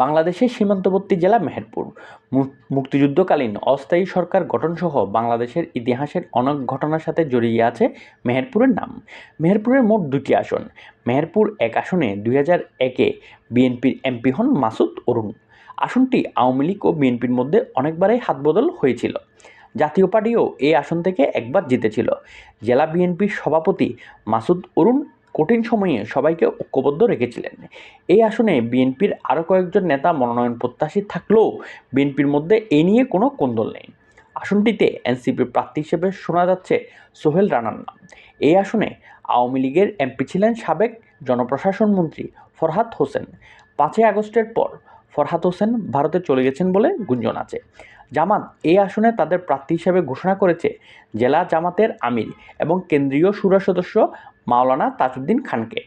বাংলাদেশের সীমান্তবর্তী জেলা মেহেরপুর। মুক্তিযুদ্ধকালীন অস্থায়ী সরকার গঠনসহ বাংলাদেশের ইতিহাসের অনেক ঘটনার সাথে জড়িয়ে আছে মেহেরপুরের নাম। মেহেরপুরের মোট দুটি আসন। মেহেরপুর এক আসনে দুই হাজার একে বিএনপির এমপি হন মাসুদ অরুণ। আসনটি আওয়ামী লীগ ও বিএনপির মধ্যে অনেকবারই হাতবদল হয়েছিল। জাতীয় পার্টিও এই আসন থেকে একবার জিতেছিল। জেলা বিএনপির সভাপতি মাসুদ অরুণ কঠিন সময়ে সবাইকে ঐক্যবদ্ধ রেখেছিলেন। এই আসনে বিএনপির আরও কয়েকজন নেতা মনোনয়ন প্রত্যাশী থাকলেও বিএনপির মধ্যে এ নিয়ে কোনো কোন্দল নেই। আসনটিতে এনসিপির প্রার্থী হিসেবে শোনা যাচ্ছে সোহেল রানার নাম। এই আসনে আওয়ামী লীগের এমপি ছিলেন সাবেক জনপ্রশাসন মন্ত্রী ফরহাদ হোসেন। পাঁচই আগস্টের পর ফরহাদ হোসেন ভারতে চলে গেছেন বলে গুঞ্জন আছে। জামাত এই আসনে তাদের প্রার্থী হিসেবে ঘোষণা করেছে জেলা জামাতের আমির এবং কেন্দ্রীয় সুরা সদস্য মাওলানা তাজউদ্দিন খানকে।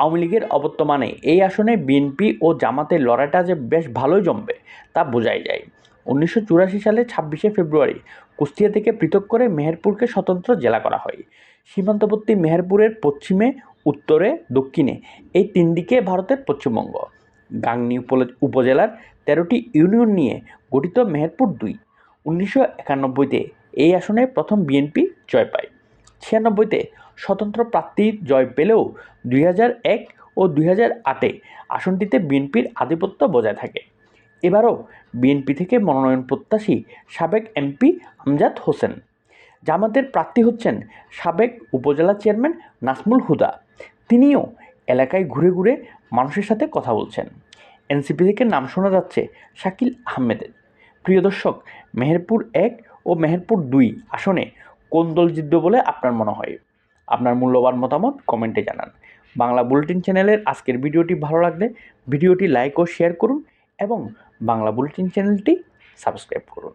আওয়ামী লীগের অবর্তমানে এই আসনে বিএনপি ও জামাতের লড়াইটা যে বেশ ভালোই জমবে তা বোঝাই যায়। উনিশশো চুরাশি সালে ছাব্বিশে ফেব্রুয়ারি কুষ্টিয়া থেকে পৃথক করে মেহেরপুরকে স্বতন্ত্র জেলা করা হয়। সীমান্তবর্তী মেহেরপুরের পশ্চিমে, উত্তরে, দক্ষিণে এই তিন দিকে ভারতের পশ্চিমবঙ্গ। গাংনী উপজেলার তেরোটি ইউনিয়ন নিয়ে গঠিত মেহেরপুর দুই। উনিশশো একানব্বইতে এই আসনে প্রথম বিএনপি জয় পায়। ছিয়ানব্বইতে স্বতন্ত্র প্রার্থী জয় পেলেও দুই এক ও দুই হাজার আটে আসনটিতে বিএনপির আধিপত্য বজায় থাকে। এবারও বিএনপি থেকে মনোনয়ন প্রত্যাশী সাবেক এমপি আমজাদ হোসেন। জামাতের প্রার্থী হচ্ছেন সাবেক উপজেলা চেয়ারম্যান নাসমুল হুদা। তিনিও এলাকায় ঘুরে ঘুরে মানুষের সাথে কথা বলছেন। এনসিপি থেকে নাম শোনা যাচ্ছে শাকিল আহমেদের। প্রিয় দর্শক, মেহেরপুর এক ও মেহেরপুর দুই আসনে কোন দল জিতবে বলে আপনার মনে হয়? আপনার মূল্যবান মতামত কমেন্টে জানান। বাংলা বুলেটিন চ্যানেলের আজকের ভিডিওটি ভালো লাগলে ভিডিওটি লাইক ও শেয়ার করুন এবং বাংলা বুলেটিন চ্যানেলটি সাবস্ক্রাইব করুন।